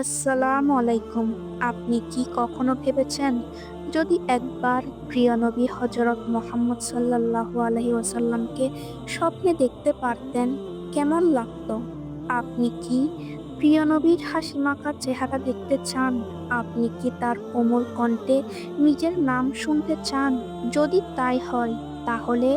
আসসালামু আলাইকুম। আপনি কি কখনো ভেবেছেন যদি একবার প্রিয় নবী হজরত মোহাম্মদ সাল্লাল্লাহু আলহি ওয়াসাল্লামকে স্বপ্নে দেখতে পারতেন, কেমন লাগতো? আপনি কি প্রিয় নবীর হাসিমাখা চেহারা দেখতে চান? আপনি কি তার কোমল কণ্ঠে নিজের নাম শুনতে চান? যদি তাই হয়, তাহলে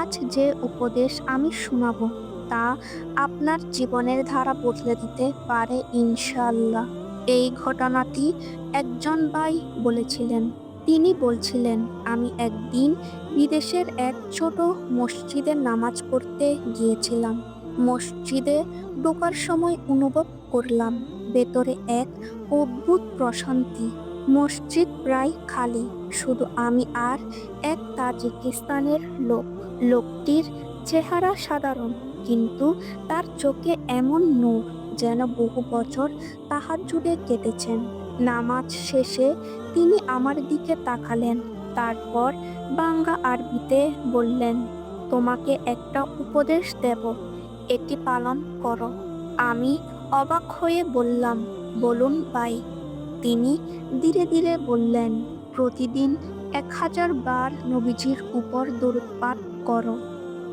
আজ যে উপদেশ আমি শোনাবো তা আপনার জীবনের ধারা বদলে দিতে পারে ইনশাল্লাহ এই ঘটনাটি একজন ভাই বলেছিলেন। তিনি বলছিলেন, আমি একদিন বিদেশের এক ছোট মসজিদে নামাজ পড়তে গিয়েছিলাম। মসজিদে ঢোকার সময় অনুভব করলাম ভেতরে এক অদ্ভুত প্রশান্তি। মসজিদ প্রায় খালি। শুধু আমি আর এক তাজিকিস্তানের লোক। লোকটির চেহারা সাধারণ, কিন্তু তার চোখে এমন নূর যেন বহু বছর তাহার জুড়ে কেটেছেন। নামাজ শেষে তিনি আমার দিকে তাকালেন, তারপর বাংলা আরবিতে বললেন, তোমাকে একটা উপদেশ দেব, এটি পালন করো। আমি অবাক হয়ে বললাম, বলুন ভাই। তিনি ধীরে ধীরে বললেন, প্রতিদিন এক হাজার বার নবীজির উপর দরুদ করো।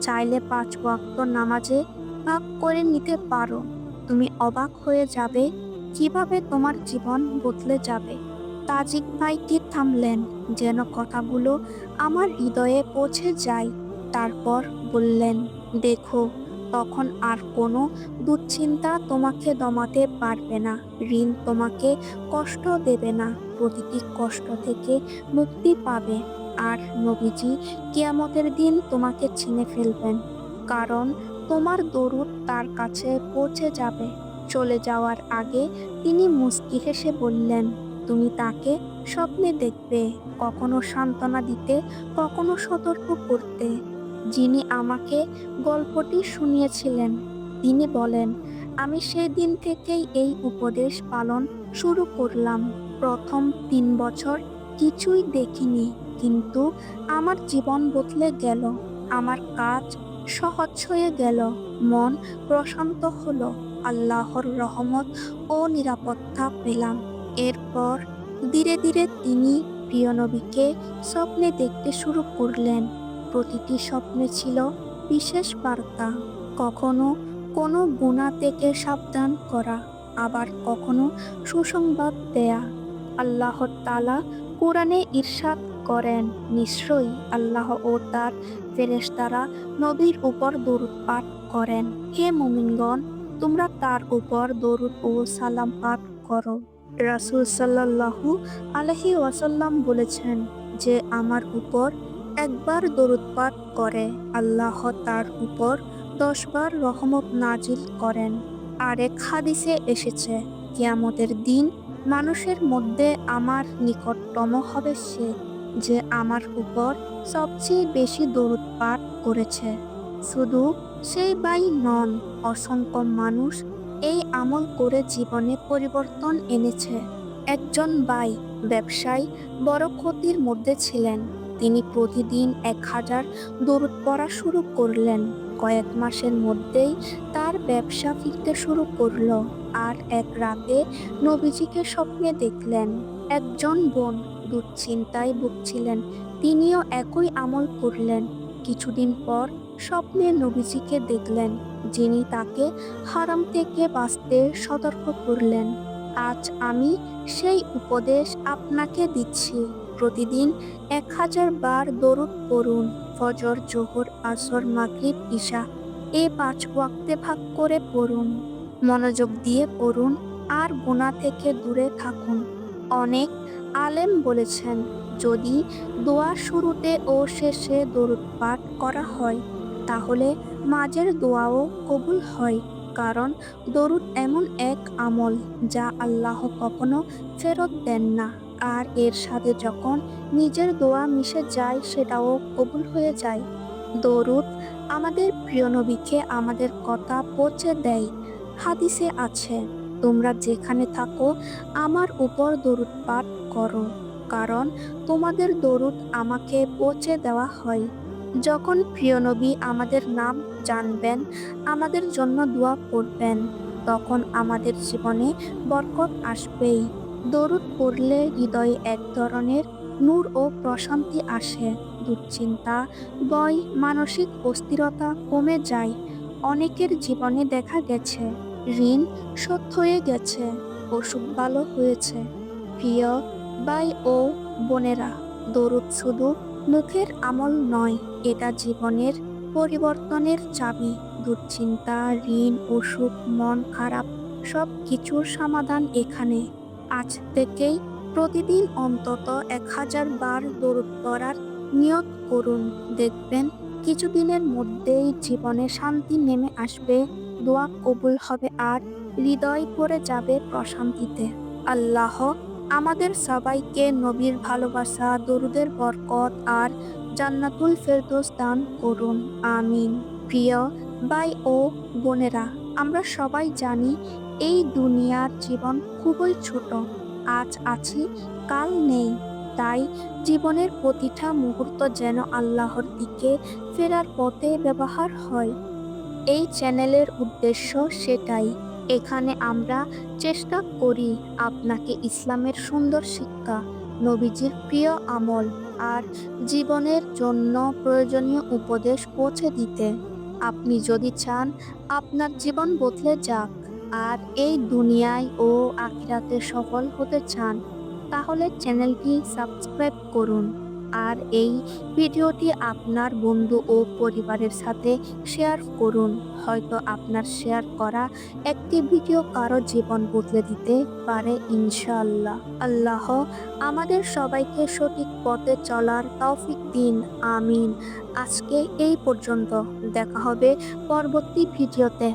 চাইলে পাঁচ ওয়াক্ত নামাজে ভাগ করে নিতে পারো। তুমি অবাক হয়ে যাবে কীভাবে তোমার জীবন বদলে যাবে। তাজিক ভাইটি থামলেন, যেন কথাগুলো আমার হৃদয়ে পৌঁছে যায়। তারপর বললেন, দেখো, তখন আর কোনো দুশ্চিন্তা তোমাকে দমাতে পারবে না। ঋণ তোমাকে কষ্ট দেবে না। প্রতিটি কষ্ট থেকে মুক্তি পাবে। আর নবীজি কিয়ামতের দিন তোমাকে ছিনে ফেলবেন, কারণ তোমার দরুদ তার কাছে পৌঁছে যাবে। চলে যাওয়ার আগে তিনি মুস্কি হেসে বললেন, তুমি তাকে স্বপ্নে দেখবে, কখনো সান্ত্বনা দিতে, কখনো সতর্ক করতে। যিনি আমাকে গল্পটি শুনিয়েছিলেন, তিনি বলেন, আমি সেই দিন থেকেই এই উপদেশ পালন শুরু করলাম। প্রথম তিন বছর কিছুই দেখিনি। কিন্তু আমার জীবন বদলে গেল, আমার কাজ সহজ হয়ে গেল, মন প্রশান্ত হলো, আল্লাহর রহমত ও নিরাপত্তা পেলাম। এরপর ধীরে ধীরে তিনি প্রিয় নবীকে স্বপ্নে দেখতে শুরু করলেন। প্রতিটি স্বপ্নে ছিল বিশেষ বার্তা, কখনো কোনো গুণা থেকে সাবধান করা, আবার কখনো সুসংবাদ দেয়া। আল্লাহ তালা কোরআনে ঈর্ষাদ করেন। নিশ্চয়ই আল্লাহ ও তার ফেরেশতারা নবীর উপর দরুদ পাঠ করেন। হে মুমিনগণ, তোমরা তার উপর দরুদ ও সালাম পাঠ করো। রাসূল সাল্লাল্লাহু আলহি ওয়াসাল্লাম বলেছেন যে, আমার উপর একবার দরুদ পাঠ করে। আল্লাহ তার উপর দশবার রহমত নাজিল করেন। আরেক হাদিসে এসেছে, কিয়ামতের দিন মানুষের মধ্যে আমার নিকটতম হবে সে যে আমার উপর সবচেয়ে বেশি দরুদ পাঠ করেছে। শুধু সেই বাই নন, অসংখ্য মানুষ এই আমল করে জীবনে পরিবর্তন এনেছে। একজন বাই ব্যবসায়ী বড় ক্ষতির মধ্যে ছিলেন। তিনি প্রতিদিন এক হাজার দরুদ পড়া শুরু করলেন। কয়েক মাসের মধ্যেই তার ব্যবসা ফিরতে শুরু করল। আর এক রাতে নবীজিকে স্বপ্নে দেখলেন। একজন বোন দুশ্চিন্তায় ভুগছিলেন। তিনিও একই আমল করলেন। কিছুদিন পর স্বপ্নে নবীজিকে দেখলেন, যিনি তাকে হারাম থেকে বাঁচতে সতর্ক করলেন। আজ আমি সেই উপদেশ আপনাকে দিচ্ছি। প্রতিদিন এক হাজার বার দরুদ পড়ুন, ফজর, জোহর, আসর, মাগরিব, ঈশা। এ পাঁচ ওয়াক্তে ভাগ করে পড়ুন। মনোযোগ দিয়ে পড়ুন, আর গুণা থেকে দূরে থাকুন। অনেক আলেম বলেছেন, যদি দোয়া শুরুতে ও শেষে দরুদ পাঠ করা হয়, তাহলে মাঝের দোয়াও কবুল হয়, কারণ দরুদ এমন এক আমল যা আল্লাহ কখনো ফেরত দেন না। আর এর সাথে যখন নিজের দোয়া মিশে যায়, সেটাও কবুল হয়ে যায়। দরুদ আমাদের প্রিয় নবীকে আমাদের কথা পৌঁছে দেয়। হাদিসে আছে তোমরা যেখানে থাকো, আমার উপর দরুদ পাঠ করো, কারণ তোমাদের দরুদ আমাকে পৌঁছে দেওয়া হয়। যখন প্রিয় নবী আমাদের নাম জানবেন, আমাদের জন্য দোয়া করবেন, তখন আমাদের জীবনে বরকত আসবেই। দরুদ পড়লে হৃদয়ে এক ধরনের নূর ও প্রশান্তি আসে, দুশ্চিন্তা, ভয়, মানসিক অস্থিরতা কমে যায়। অনেকের জীবনে দেখা গেছে ঋণ শোধ হয়ে গেছে অসুখ ভালো হয়েছে। প্রিয় ভাই ও বোনেরা, দরুদ শুধু মুখের আমল নয়, এটা জীবনের পরিবর্তনের চাবি। দুশ্চিন্তা, ঋণ, অসুখ, মন খারাপ সব কিছুর সমাধান এখানে। আজ থেকেই প্রতিদিন অন্তত এক হাজার বার দরুদ পড়ার নিয়ত করুন। দেখবেন, কিছুদিনের মধ্যেই জীবনে শান্তি নেমে আসবে। দোয়া কবুল হবে আর হৃদয় ভরে যাবে প্রশান্তিতে। আল্লাহ আমাদের সবাইকে নবীর ভালোবাসা, দরুদের বরকত আর জান্নাতুল ফেরদৌস দান করুন। আমিন। প্রিয় ভাই ও বোনেরা, আমরা সবাই জানি এই দুনিয়ার জীবন খুবই ছোট, আজ আছি, কাল নেই। তাই জীবনের প্রতিটা মুহূর্ত যেন আল্লাহর দিকে ফেরার পথে ব্যবহার হয়। এই চ্যানেলের উদ্দেশ্য সেটাই। এখানে আমরা চেষ্টা করি আপনাকে ইসলামের সুন্দর শিক্ষা, নবীজির প্রিয় আমল আর জীবনের জন্য প্রয়োজনীয় উপদেশ পৌঁছে দিতে। আপনি যদি চান আপনার জীবন বদলে যাক আর এই দুনিয়ায় ও আখিরাতে সফল হতে চান, তাহলে চ্যানেলটি সাবস্ক্রাইব করুন। আর এই ভিডিওটি আপনার বন্ধু ও পরিবারের সাথে শেয়ার করুন। হয়তো আপনার শেয়ার করা একটি ভিডিও কারও জীবন বদলে দিতে পারে ইনশাআল্লাহ। আল্লাহ আমাদের সবাইকে সঠিক পথে চলার তৌফিক দিন। আমিন। আজকে এই পর্যন্ত। দেখা হবে পরবর্তী ভিডিওতে।